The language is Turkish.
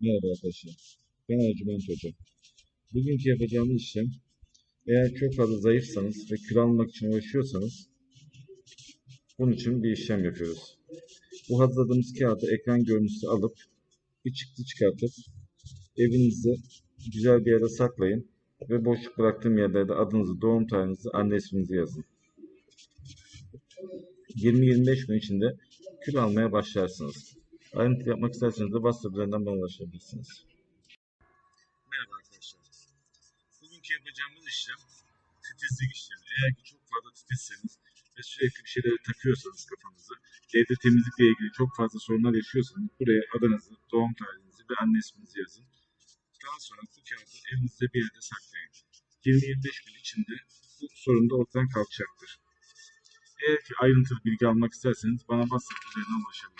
Merhaba arkadaşlar. Ben Ercüment Hoca. Bugünkü yapacağımız işlem eğer çok fazla zayıfsanız ve kilo almak için uğraşıyorsanız bunun için bir işlem yapıyoruz. Bu hazırladığımız kağıdı ekran görüntüsü alıp bir çıktı çıkartıp evinizde güzel bir yere saklayın ve boşluk bıraktığım yerlerde adınızı, doğum tarihinizi, anne isminizi yazın. 20-25 gün içinde kilo almaya başlarsınız. Ayrıntı yapmak isterseniz de WhatsApp üzerinden bana ulaşabilirsiniz. Merhaba arkadaşlar. Bugünkü yapacağımız işlem titizlik işlemi. Eğer ki çok fazla titizseniz ve sürekli bir şeyleri takıyorsanız kafanızı, evde temizlikle ilgili çok fazla sorunlar yaşıyorsanız buraya adınızı, doğum tarihinizi ve anne isminizi yazın. Daha sonra bu kağıdı evinizde bir yerde saklayın. 20-25 gün içinde bu sorun da ortadan kalkacaktır. Eğer ki ayrıntılı bilgi almak isterseniz bana WhatsApp üzerinden ulaşabilirsiniz.